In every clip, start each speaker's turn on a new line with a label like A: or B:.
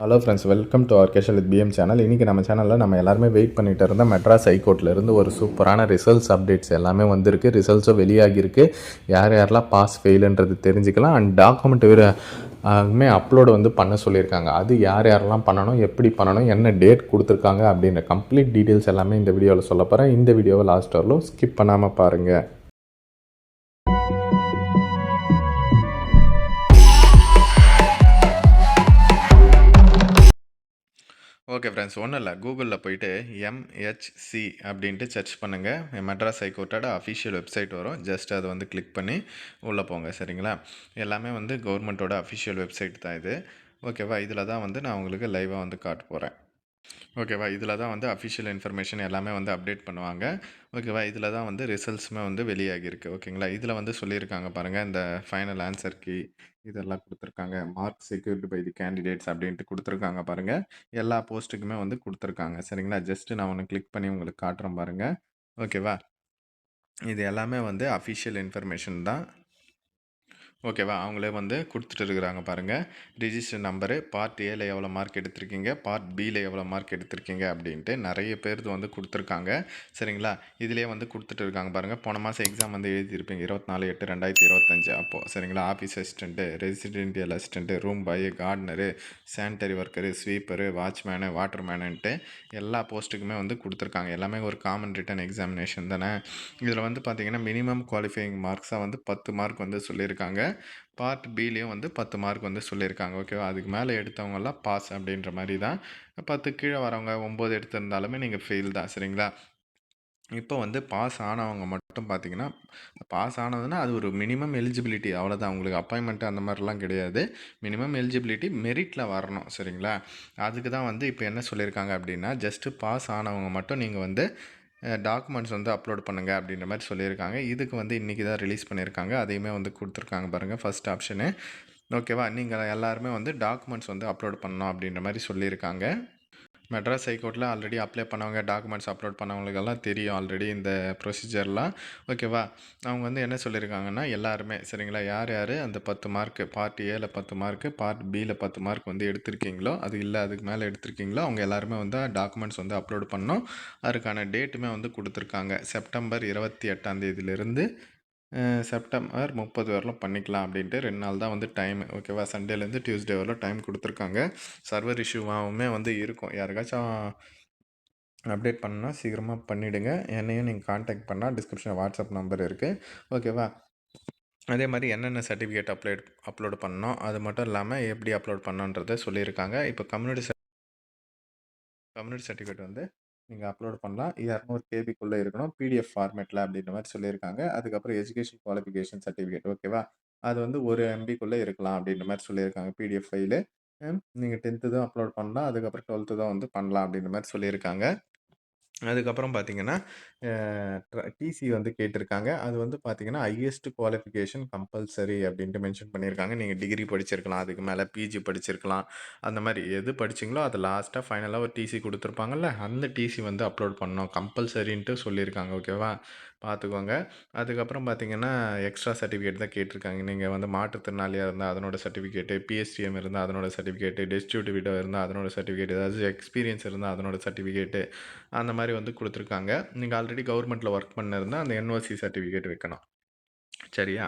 A: Hello friends welcome to our casual with PM channel இன்றைக்கி நம்ம சேனலில் நம்ம எல்லாருமே வெயிட் பண்ணிட்டு இருந்த மெட்ராஸ் ஹைகோர்ட்லேருந்து ஒரு சூப்பரான ரிசல்ட்ஸ் அப்டேட்ஸ் எல்லாமே வந்திருக்கு. ரிசல்ட்ஸும் வெளியாகியிருக்கு. யார் யாரெல்லாம் பாஸ் ஃபெயிலுன்றது தெரிஞ்சுக்கலாம். அண்ட் டாக்குமெண்ட் ஆகுமே அப்லோடு வந்து பண்ண சொல்லியிருக்காங்க. அது யார் யாரெல்லாம் பண்ணணும் எப்படி பண்ணணும் என்ன டேட் கொடுத்துருக்காங்க அப்படின்ற கம்ப்ளீட் டீட்டெயில்ஸ் எல்லாமே இந்த வீடியோவில் சொல்ல போகிறேன் இந்த வீடியோவை லாஸ்ட் வரலும் ஸ்கிப் பண்ணாமல் பாருங்கள் ஓகே ஃப்ரெண்ட்ஸ் ஒன்றும் இல்லை கூகுளில் போயிட்டு எம்ஹெச்சி அப்படின்ட்டு சர்ச் பண்ணுங்கள் மெட்ராஸ் ஹைகோர்ட்டோட அஃபிஷியல் வெப்சைட் வரும். ஜஸ்ட் அதை வந்து கிளிக் பண்ணி உள்ளே போங்க. சரிங்களா? எல்லாமே வந்து கவர்மெண்ட்டோட அஃபிஷியல் வெப்சைட் தான் இது. ஓகேவா இதில் தான் வந்து நான் உங்களுக்கு லைவாக வந்து காட்ட போகிறேன் ஓகேவா இதில் தான் வந்து அஃபிஷியல் இன்ஃபர்மேஷன் எல்லாமே வந்து அப்டேட் பண்ணுவாங்க. ஓகேவா இதில் தான் வந்து ரிசல்ட்ஸுமே வந்து வெளியாகியிருக்கு. ஓகேங்களா இதில் வந்து சொல்லியிருக்காங்க பாருங்கள் இந்த ஃபைனல் ஆன்சர் கீ இதெல்லாம் கொடுத்துருக்காங்க. Mark secured by the candidates அப்படின்ட்டு கொடுத்துருக்காங்க பாருங்கள் எல்லா போஸ்ட்டுக்குமே வந்து கொடுத்துருக்காங்க. சரிங்களா? ஜஸ்ட்டு நான் ஒன்று கிளிக் பண்ணி உங்களுக்கு காட்டுறேன் பாருங்கள் ஓகேவா இது எல்லாமே வந்து அஃபிஷியல் இன்ஃபர்மேஷன் தான். ஓகேவா? அவங்களே வந்து கொடுத்துட்டு இருக்கிறாங்க பாருங்கள் ரிஜிஸ்டர் நம்பரு பார்ட் ஏல எவ்வளோ மார்க் எடுத்திருக்கீங்க? பார்ட் பியில் எவ்வளோ மார்க் எடுத்திருக்கீங்க? அப்படின்ட்டு நிறைய பேர்து வந்து கொடுத்துருக்காங்க. சரிங்களா? இதிலே வந்து கொடுத்துட்டு இருக்காங்க பாருங்கள் போன மாதம் எக்ஸாம் வந்து எழுதியிருப்பீங்க. இருபத்தி நாலு எட்டு ரெண்டாயிரத்தி இருபத்தஞ்சு. அப்போது சரிங்களா? Office assistant residential assistant room boy gardener sanitary worker sweeper watchman வாட்டர்மேனுன்ட்டு எல்லா போஸ்ட்டுக்குமே வந்து கொடுத்துருக்காங்க. எல்லாமே ஒரு காமன் ரிட்டன் எக்ஸாமினேஷன் தானே? இதில் வந்து பார்த்திங்கன்னா மினிமம் குவாலிஃபையிங் மார்க்ஸாக வந்து பத்து மார்க் வந்து சொல்லியிருக்காங்க. பார்ட் பிலேயும் வந்து பத்து மார்க் வந்து சொல்லியிருக்காங்க. ஓகேவா அதுக்கு மேலே எடுத்தவங்கெல்லாம் பாஸ் அப்படின்ற மாதிரி தான். பத்து கீழே வரவங்க ஒம்பது எடுத்திருந்தாலுமே நீங்கள் ஃபெயில் தான். சரிங்களா? இப்போ வந்து பாஸ் ஆனவங்க மட்டும் பார்த்தீங்கன்னா பாஸ் ஆனதுன்னா அது ஒரு மினிமம் எலிஜிபிலிட்டி அவ்வளோதான் உங்களுக்கு அப்பாயின்மெண்ட் அந்த மாதிரிலாம் கிடையாது. மினிமம் எலிஜிபிலிட்டி மெரிட்டில் வரணும். சரிங்களா? அதுக்கு தான் வந்து இப்போ என்ன சொல்லியிருக்காங்க அப்படின்னா ஜஸ்ட்டு பாஸ் ஆனவங்க மட்டும் நீங்கள் வந்து டாக்குமெண்ட்ஸ் வந்து அப்லோட் பண்ணுங்கள் அப்படின்ற மாதிரி சொல்லியிருக்காங்க. இதுக்கு வந்து இன்றைக்கி தான் ரிலீஸ் பண்ணியிருக்காங்க. அதையுமே வந்து கொடுத்துருக்காங்க பாருங்கள் ஃபஸ்ட் ஆப்ஷனு ஓகேவா நீங்கள் எல்லாருமே வந்து டாக்குமெண்ட்ஸ் வந்து அப்லோட் பண்ணணும் அப்படின்ற மாதிரி சொல்லியிருக்காங்க. மெட்ராஸ் ஹைகோர்ட்டில் ஆல்ரெடி அப்ளை பண்ணவங்க டாக்குமெண்ட்ஸ் அப்லோட் பண்ணவங்களுக்கெல்லாம் தெரியும் ஆல்ரெடி இந்த ப்ரொசீஜர்லாம் ஓகேவா அவங்க வந்து என்ன சொல்லியிருக்காங்கன்னா எல்லாருமே சரிங்களா? யார் யார் அந்த பத்து மார்க்கு பார்ட் ஏல பத்து மார்க்கு பார்ட் பியில் பத்து மார்க் வந்து எடுத்திருக்கீங்களோ அது இல்லை அதுக்கு மேலே எடுத்திருக்கீங்களோ அவங்க எல்லாருமே வந்து டாக்குமெண்ட்ஸ் வந்து அப்லோட் பண்ணோம் அதுக்கான டேட்டுமே வந்து கொடுத்துருக்காங்க. செப்டம்பர் இருபத்தி எட்டாம் தேதியிலிருந்து செப்டம்பர் முப்பது வரலும் பண்ணிக்கலாம் அப்படின்ட்டு. ரெண்டு நாள் தான் வந்து டைம். ஓகேவா? சண்டேலேருந்து டியூஸ்டே வரலும் டைம் கொடுத்துருக்காங்க. சர்வர் இஷ்யூவாகவுமே வந்து இருக்கும். யாருக்காச்சும் அப்டேட் பண்ணால் சீக்கிரமாக பண்ணிவிடுங்க என்னையும் நீங்கள் காண்டாக்ட் பண்ணால் டிஸ்கிரிப்ஷனில் வாட்ஸ்அப் நம்பர் இருக்குது ஓகேவா? அதே மாதிரி என்னென்ன சர்டிஃபிகேட் அப்ளை அப்லோட் பண்ணோம் அது மட்டும் இல்லாமல் எப்படி அப்லோட் பண்ணோன்றதை சொல்லியிருக்காங்க. இப்போ கம்யூனிட்டி கம்யூனிட்டி சர்டிஃபிகேட் வந்து நீங்கள் அப்லோட் பண்ணலாம். இரநூறு கேபிக்குள்ளே இருக்கணும். பிடிஎஃப் ஃபார்மேட்டில் அப்படின்ற மாதிரி சொல்லியிருக்காங்க. அதுக்கப்புறம் எஜுகேஷன் குவாலிஃபிகேஷன் சர்டிஃபிகேட் ஓகேவா அது வந்து ஒரு எம்பிக்குள்ளே இருக்கலாம் அப்படின்ற மாதிரி சொல்லியிருக்காங்க. பிடிஎஃப் ஃபைலு நீங்கள் டென்த்து தான் அப்லோட் பண்ணலாம். அதுக்கப்புறம் டுவெல்த்து தான் வந்து பண்ணலாம் அப்படின்ற மாதிரி சொல்லியிருக்காங்க. அதுக்கப்புறம் பார்த்தீங்கன்னா டிசி வந்து கேட்டிருக்காங்க. அது வந்து பார்த்தீங்கன்னா ஹையஸ்ட் குவாலிஃபிகேஷன் கம்பல்சரி அப்படின்ட்டு மென்ஷன் பண்ணியிருக்காங்க. நீங்கள் டிகிரி படிச்சிருக்கலாம் அதுக்கு மேலே பிஜி படிச்சிருக்கலாம். அந்த மாதிரி எது படிச்சிங்களோ அது லாஸ்ட்டாக ஃபைனலாக ஒரு டிசி கொடுத்துருப்பாங்கல்ல அந்த டிசி வந்து அப்லோட் பண்ணோம் கம்பல்சரின்ட்டு சொல்லியிருக்காங்க ஓகேவா பார்த்துக்கோங்க. அதுக்கப்புறம் பார்த்தீங்கன்னா எக்ஸ்ட்ரா சர்டிஃபிகேட் தான் கேட்டிருக்காங்க. நீங்கள் வந்து மாற்றுத்திறனாளியாக இருந்தால் அதனோட சர்டிஃபிகேட்டு பிஎஸ்டிஎம் இருந்தால் அதனோட சர்டிஃபிகேட்டு டெஸ்டியூட்டிவிட்டோ இருந்தால் அதனோட சர்டிஃபிகேட் ஏதாவது எக்ஸ்பீரியன்ஸ் இருந்தால் அதனோட சர்டிஃபிகேட்டு அந்த மாதிரி வந்து கொடுத்துருக்காங்க. நீங்கள் ஆல்ரெடி கவர்மெண்ட்டில் ஒர்க் பண்ணிருந்தால் அந்த என்ஓசி சர்டிஃபிகேட் வைக்கணும். சரியா?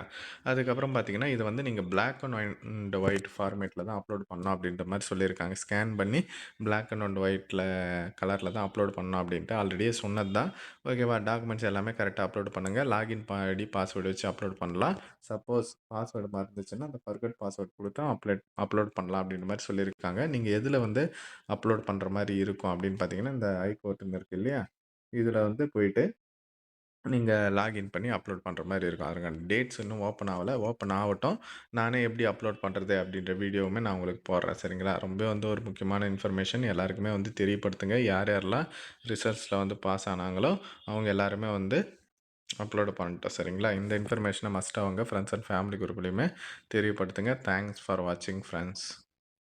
A: அதுக்கப்புறம் பார்த்தீங்கன்னா இது வந்து நீங்கள் பிளாக் அண்ட் அண்ட் ஒயிட் ஃபார்மேட்டில் தான் அப்லோட் பண்ணோம் அப்படின்ற மாதிரி சொல்லியிருக்காங்க. ஸ்கேன் பண்ணி பிளாக் அண்ட் அண்ட் ஒயிட்டில் கலரில் தான் அப்லோட் பண்ணோம் அப்படின்ட்டு ஆல்ரெடியே சொன்னது தான். ஓகேவா டாக்குமெண்ட்ஸ் எல்லாமே கரெக்டாக அப்லோட் பண்ணுங்கள் லாகின் ஐடி பாஸ்வேர்டு வச்சு அப்லோட் பண்ணலாம். சப்போஸ் பாஸ்வேர்டு மறந்துச்சுன்னா அந்த ஃபர்கட் பாஸ்வேர்டு கொடுத்தா அப்லட் அப்லோட் பண்ணலாம் அப்படின்ற மாதிரி சொல்லியிருக்காங்க. நீங்கள் எதில் வந்து அப்லோட் பண்ணுற மாதிரி இருக்கும் அப்படின்னு பார்த்தீங்கன்னா இந்த ஹைகோர்ட்டுன்னு இருக்குது இல்லையா? இதில் வந்து போயிட்டு நீங்கள் லாகின் பண்ணி அப்லோட் பண்ணுற மாதிரி இருக்கும். அதுக்கான டேட்ஸ் இன்னும் ஓப்பன் ஆகலை. ஓப்பன் ஆகட்டும். நானே எப்படி அப்லோட் பண்ணுறது அப்படின்ற வீடியோவுமே நான் உங்களுக்கு போடுறேன். சரிங்களா? ரொம்ப வந்து ஒரு முக்கியமான இன்ஃபர்மேஷன் எல்லாருக்குமே வந்து தெரியப்படுத்துங்க. யார் யாரெல்லாம் ரிசல்ட்ஸில் வந்து பாஸ் ஆனாங்களோ அவங்க எல்லாருமே வந்து அப்லோடு பண்ணிட்டோம். சரிங்களா? இந்த இன்ஃபர்மேஷனை மஸ்ட்டாக அவங்க ஃப்ரெண்ட்ஸ் அண்ட் ஃபேமிலி குரூப்லேயுமே தெரியப்படுத்துங்க. தேங்க்ஸ் ஃபார் வாட்சிங் ஃப்ரெண்ட்ஸ்